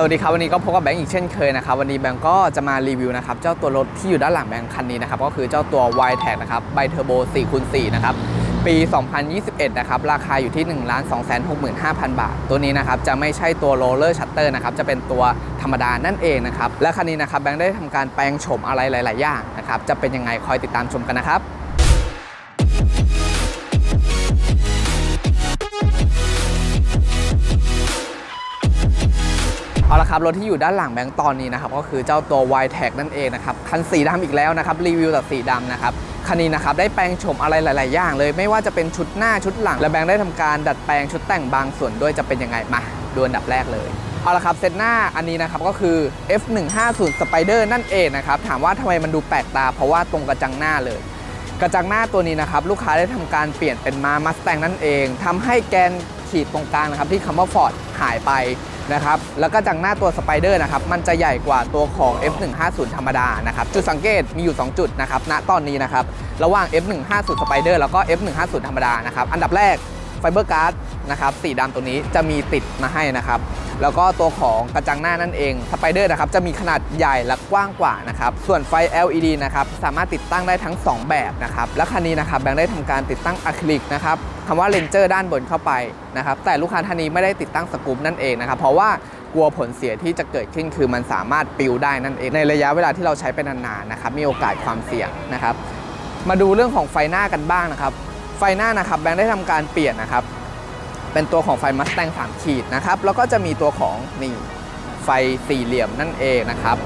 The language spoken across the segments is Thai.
สวัสดีครับวันนี้ก็พบกับแบงค์อีกเช่นเคยนะครับวันนี้แบงค์ก็จะมารีวิวนะครับเจ้าตัวรถที่อยู่ด้านหลังแบงค์คันนี้นะครับก็คือเจ้าตัว y t e c นะครับไบเทอร์โบ4คูณ4นะครับปี 2021 นะครับราคาอยู่ที่ 1 2 6 5 0 0 0 บาท ตัวนี้นะครับจะไม่ใช่ตัวโรลเลอร์ชัตเตอร์นะครับจะเป็นตัวธรรมดานั่นเองนะครับและคันนี้นะครับแบงค์ได้ทำการแปลงโฉมอะไรหลาย ๆ อย่างนะครับจะเป็นยังไงคอยติดตามชมกันนะครับ เอาละครับรถที่อยู่ด้านหลังแบงค์ตอนนี้นะครับก็คือเจ้าตัว y t e c นั่นเองนะครับคันสีดำอีกแล้วนะครับรีวิวแต่สีดำนะครับคันนี้นะครับได้แปลงโฉมอะไรหลาย ๆ อย่างเลย ไม่ว่าจะเป็นชุดหน้าชุดหลัง และแบงค์ได้ทำการดัดแปลงชุดแต่งบางส่วนด้วยจะเป็นยังไงมาดูอันดับแรกเลยเอาละครับเซตหน้าอันนี้นะครับก็คือ F150 Spider นั่นเองนะครับถามว่าทำไมมันดูแปลกตา เพราะว่าตรงกระจังหน้าเลย กระจังหน้าตัวนี้นะครับลูกค้าได้ทำการเปลี่ยนเป็นมามัสแตงนั่นเองทำให้แกนขีดตรงกลางนะครับที่คำว่า Ford หายไป นะครับ แล้วก็จังหน้าตัวสไปเดอร์นะครับ มันจะใหญ่กว่าตัวของ F150 ธรรมดานะครับ จุดสังเกตมีอยู่ 2 จุดนะครับ ณ ตอนนี้นะครับ ระหว่าง F150 สไปเดอร์แล้วก็ F150 ธรรมดานะครับ อันดับแรกไฟเบอร์การ์ดนะครับ สีดำตัวนี้จะมีติดมาให้นะครับ แล้วก็ตัวของกระจังหน้านั่นเองสไปเดอร์นะครับจะมีขนาดใหญ่และกว้างกว่านะครับส่วนไฟ LED นะครับสามารถติดตั้งได้ทั้ง 2 แบบนะครับและคันนี้นะครับแบงค์ได้ทำการติดตั้งอะคริลิกนะครับคำว่าเลนเจอร์ด้านบนเข้าไปนะครับแต่ลูกค้าท่านนี้ไม่ได้ติดตั้งสกูปนั่นเองนะครับเพราะว่ากลัวผลเสียที่จะเกิดขึ้นคือมันสามารถปิวได้นั่นเองในระยะเวลาที่เราใช้ไปนานๆนะครับมีโอกาสความเสี่ยงนะครับมาดูเรื่องของไฟหน้ากันบ้างนะครับไฟหน้านะครับแบงค์ได้ทำการเปลี่ยนนะครับ เป็นตัวของไฟมัสแตง3ขีดนะครับ แล้วก็จะมีตัวของนี่ไฟสี่เหลี่ยมนั่นเองนะครับ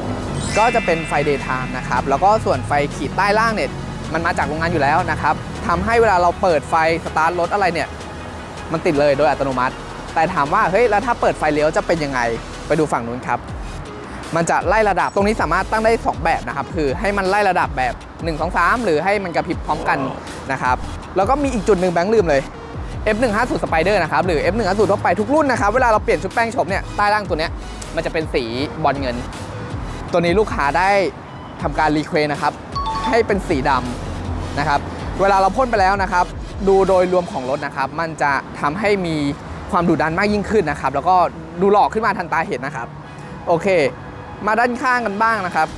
ก็จะเป็นไฟเดย์ไทม์นะครับ แล้วก็ส่วนไฟขีดใต้ล่างเนี่ยมันมาจากโรงงานอยู่แล้วนะครับทำให้เวลาเราเปิดไฟสตาร์ทรถอะไรเนี่ย มันติดเลยโดยอัตโนมัติ แต่ถามว่าเฮ้ยแล้วถ้าเปิดไฟเลี้ยวจะเป็นยังไงไปดูฝั่งนู้นครับมันจะไล่ระดับตรงนี้สามารถตั้งได้ 2 แบบนะครับ คือให้มันไล่ระดับแบบ 1 2 3 หรือให้มันกระพริบพร้อมกันนะครับ แล้วก็มีอีกจุดหนึ่งแบงค์ลืมเลย F150 Spider นะครับหรือ F150 ทั่วไปทุกรุ่นนะครับเวลาเราเปลี่ยนชุดแป้งโฉมเนี่ยใต้ล่างตัวเนี้ยมันจะเป็นสีบอลเงิน ตัวนี้ลูกค้าได้ทำการรีเควสนะครับให้เป็นสีดำนะครับเวลาเราพ่นไปแล้วนะครับ ดูโดยรวมของรถนะครับ มันจะทำให้มีความดุดันมากยิ่งขึ้นนะครับ แล้วก็ดูหล่อขึ้นมาทันตาเห็นนะครับ โอเค มาด้านข้างกันบ้างนะครับ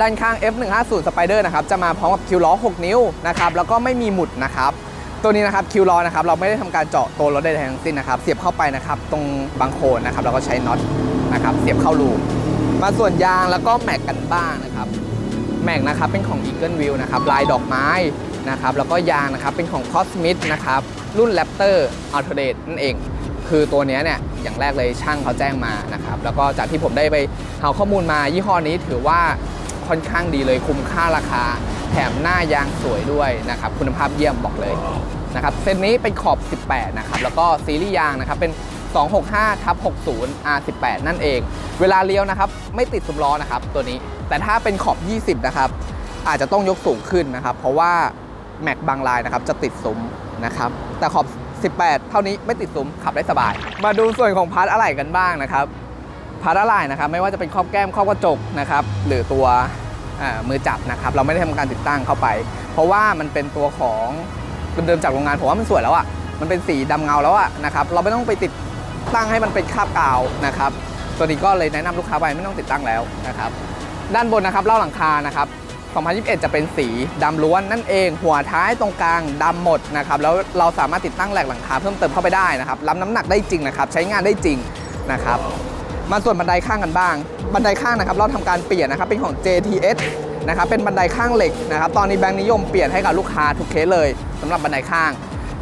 ด้านข้าง F150 Spider นะครับจะมาพร้อมกับคิวล้อ 6 นิ้วนะครับแล้วก็ไม่มีหมุดนะครับ ตัวนี้นะครับคิวล้อนะครับเราไม่ได้ทำการเจาะตัวรถใดๆทั้งสิ้นนะครับเสียบเข้าไปนะครับตรงบางโคนนะครับแล้วก็ใช้น็อตนะครับเสียบเข้ารูมาส่วนยางแล้วก็แม็กกันบ้างนะครับแม็กนะครับเป็นของ Eagle View นะครับลายดอกไม้นะครับแล้วก็ยางนะครับเป็นของ Cosmith นะครับรุ่น Raptor a u t o d a t e นั่นเอง คือตัวนี้เนี่ยอย่างแรกเลยช่างเขาแจ้งมานะครับแล้วก็จากที่ผมได้ไปหาข้อมูลมายี่ห้อนี้ถือว่าค่อนข้างดีเลยคุ้มค่าราคา แถมหน้ายางสวยด้วยนะครับคุณภาพเยี่ยมบอกเลย นะครับเซตนี้เป็นขอบ 18 นะครับ แล้วก็ซีรีส์ยางนะครับเป็น 265ทับ60 R18 นั่นเอง เวลาเลี้ยวนะครับ ไม่ติดซุ้มล้อนะครับตัวนี้ แต่ถ้าเป็นขอบ 20 นะครับ อาจจะต้องยกสูงขึ้นนะครับ เพราะว่าแม็กบางลายนะครับจะติดซุ้มนะครับ แต่ขอบ 18 เท่านี้ไม่ติดซุ้มขับได้สบาย มาดูส่วนของพาร์ทอะไหล่กันบ้างนะครับ พาร์ทอะไหล่นะครับ ไม่ว่าจะเป็นครอบแก้มครอบกระจกนะครับ หรือตัวมือจับนะครับ เราไม่ได้ทำการติดตั้งเข้าไป เพราะว่ามันเป็นตัวของ เดิมๆจากโรงงานผมว่ามันสวยแล้วอะ่ะมันเป็นสีดำเงาแล้วอะ่ะนะครับเราไม่ต้องไปติดตั้งให้มันเป็นคราบกาวนะครับตัวนี้ก็เลยแนะนำลูกค้าไปไม่ต้องติดตั้งแล้วนะครับด้านบนนะครับเล่าหลังคานะครับ2021 จะเป็นสีดำล้วนนั่นเอง หัวท้ายตรงกลางดำหมดนะครับแล้วเราสามารถติดตั้งแหลกหลังคาเพิ่มเติมเข้าไปได้นะครับรับน้ำหนักได้จริงนะครับใช้งานได้จริงนะครับมาส่วนบันไดข้างกันบ้าง บันไดข้างนะครับเราทำการเปลี่ยนนะครับเป็นของ JTS นะครับเป็นบันไดข้างเหล็กนะครับตอนนี้แบงค์นิยมเปลี่ยนให้กับลูกค้าทุกเคสเลย สำหรับบันไดข้าง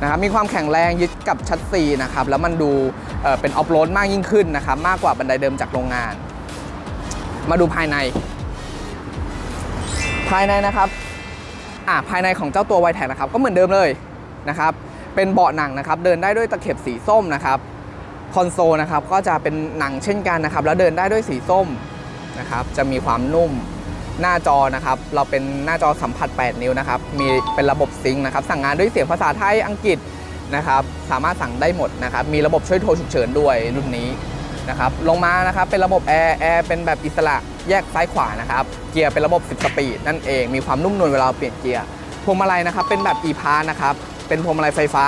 นะครับมีความแข็งแรงยึดกับชัดซีนะครับแล้วมันดูเเป็นออฟโรดมากยิ่งขึ้นนะครับมากกว่าบันไดเดิมจากโรงงาน มาดูภายใน ภายในนะครับอ่าภายในของเจ้าตัวไวแท็กนะครับก็เหมือนเดิมเลยนะครับเป็นเบาะหนังนะครับเดินได้ด้วยตะเข็บสีส้มนะครับคอนโซลนะครับก็จะเป็นหนังเช่นกันนะครับแล้วเดินได้ด้วยสีส้มนะครับจะมีความนุ่ม หน้าจอนะครับ เราเป็นหน้าจอสัมผัส 8 นิ้วนะครับ มีเป็นระบบซิงค์นะครับ สั่งงานด้วยเสียงภาษาไทย อังกฤษนะครับ สามารถสั่งได้หมดนะครับ มีระบบช่วยโทรฉุกเฉินด้วยรุ่นนี้นะครับ ลงมานะครับเป็นระบบแอร์แอร์เป็นแบบอิสระแยกซ้ายขวานะครับ เกียร์เป็นระบบ 10 สปีดนั่นเอง มีความนุ่มนวลเวลาเปลี่ยนเกียร์ พวงมาลัยนะครับเป็นแบบ e p a s นะครับ เป็นพวงมาลัยไฟฟ้า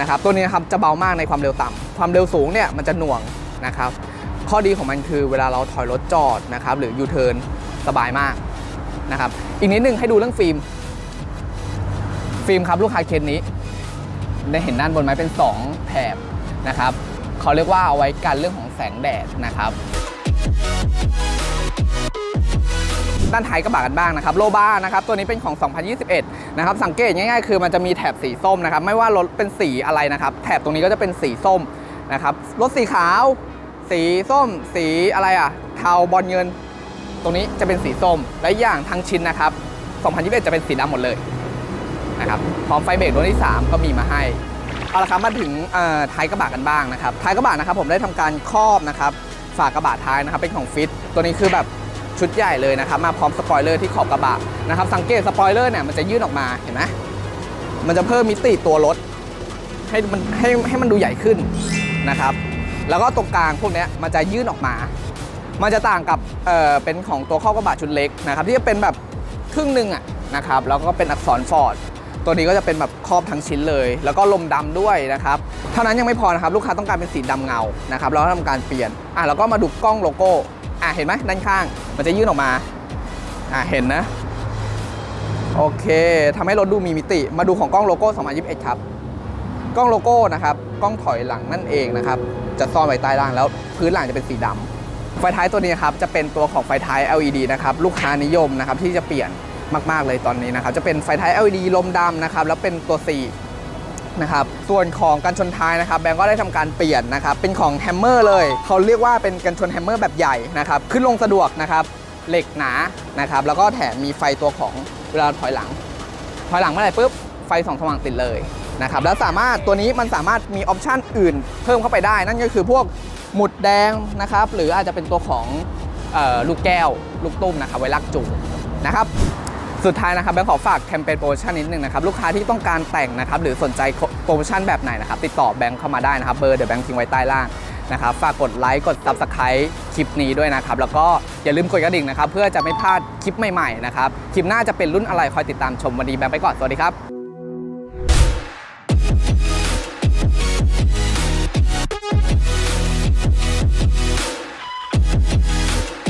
นะครับ ตัวนี้นะครับจะเบามากในความเร็วต่ำความเร็วสูงเนี่ยมันจะหน่วงนะครับ ข้อดีของมันคือเวลาเราถอยรถจอดนะครับหรือยูเทิร์น สบายมากนะครับอีกนิดนึงให้ดูเรื่องฟิล์ม ฟิล์มครับลูกค้าเคสนี้ ได้เห็นด้านบนไหมเป็น 2แถบนะครับเขาเรียกว่าเอาไว้กันเรื่องของแสงแดดนะครับด้านท้ายกระบะกันบ้างนะครับโลบ้านะครับตัวนี้เป็นของ 2021 นะครับสังเกตง่ายๆ คือมันจะมีแถบสีส้มนะครับไม่ว่ารถเป็นสีอะไรนะครับ แถบตรงนี้ก็จะเป็นสีส้มนะครับรถสีขาว สีส้ม สีอะไรอะเทาบอลเงิน ตรงนี้จะเป็นสีส้ม และอย่างทั้งชิ้นนะครับ 2021 จะเป็นสีดำหมดเลยนะครับพร้อมไฟเบรกตัวที่ 3 ก็มีมาให้เอาละครับมาถึงท้ายกระบะกันบ้างนะครับท้ายกระบะนะครับผมได้ทำการครอบนะครับฝากระบะท้ายนะครับเป็นของฟิตตัวนี้คือแบบชุดใหญ่เลยนะครับมาพร้อมสปอยเลอร์ที่ขอบกระบะนะครับสังเกตสปอยเลอร์เนี่ยมันจะยื่นออกมาเห็นไหมมันจะเพิ่มมิติตัวรถให้มันให้ให้มันดูใหญ่ขึ้นนะครับ แล้วก็ตรงกลางพวกนี้มันจะยื่นออกมา มันจะต่างกับเออเป็นของตัวข้อกระบะชุดเล็กนะครับที่จะเป็นแบบครึ่งหนึ่งอะนะครับแล้วก็เป็นอักษรฟอร์ดตัวนี้ก็จะเป็นแบบครอบทั้งชิ้นเลย แล้วก็ลมดำด้วยนะครับเท่านั้นยังไม่พอนะครับลูกค้าต้องการเป็นสีดำเงานะครับแล้วทำการเปลี่ยนอะแล้วก็มาดูกล้องโลโก้อะเห็นไหมด้านข้าง มันจะยื่นออกมาอะเห็นนะโอเคทำให้รถดูมีมิติ มาดูของกล้องโลโก้ 2021 ครับ กล้องโลโก้นะครับ กล้องถอยหลังนั่นเองนะครับ จะซ่อนไว้ใต้ล่างแล้ว พื้นหลังจะเป็นสีดำ ไฟท้ายตัวนี้ครับจะเป็นตัวของไฟท้าย LED นะครับลูกค้านิยมนะครับที่จะเปลี่ยนมากๆเลยตอนนี้นะครับจะเป็นไฟท้าย LED ลมดำนะครับแล้วเป็นตัว C นะครับส่วนของกันชนท้ายนะครับแบงก์ก็ได้ทำการเปลี่ยนนะครับเป็นของแฮมเมอร์เลยเขาเรียกว่าเป็นกันชนแฮมเมอร์แบบใหญ่นะครับขึ้นลงสะดวกนะครับเหล็กหนานะครับแล้วก็แถมมีไฟตัวของเวลาถอยหลัง ถอยหลังเมื่อไหร่ปุ๊บไฟสองสว่างติดเลยนะครับแล้วสามารถตัวนี้มันสามารถมีออปชันอื่นเพิ่มเข้าไปได้ นั่นก็คือพวก หมุดแดงนะครับ หรืออาจจะเป็นตัวของออลูกแก้ว ลูกตุ้มนะครับไว้ลักจูงนะครับสุดท้ายนะครับแบงค์ขอฝากแคมเปญโปรโมชั่นนิดนึงนะครับลูกค้าที่ต้องการแต่งนะครับหรือสนใจโปรโมชั่นแบบไหนนะครับติดต่อแบงค์เข้ามาได้นะครับเบอร์เดี๋ยวแบงค์ทิ้งไว้ใต้ล่างนะครับฝากกดไลค์กด Subscribe คลิปนี้ด้วยนะครับ แล้วก็อย่าลืมกดกระดิ่งนะครับ เพื่อจะไม่พลาดคลิปใหม่ๆนะครับ คลิปหน้าจะเป็นรุ่นอะไรคอยติดตามชมวันนี้แบงค์ไปก่อน สวัสดีครับ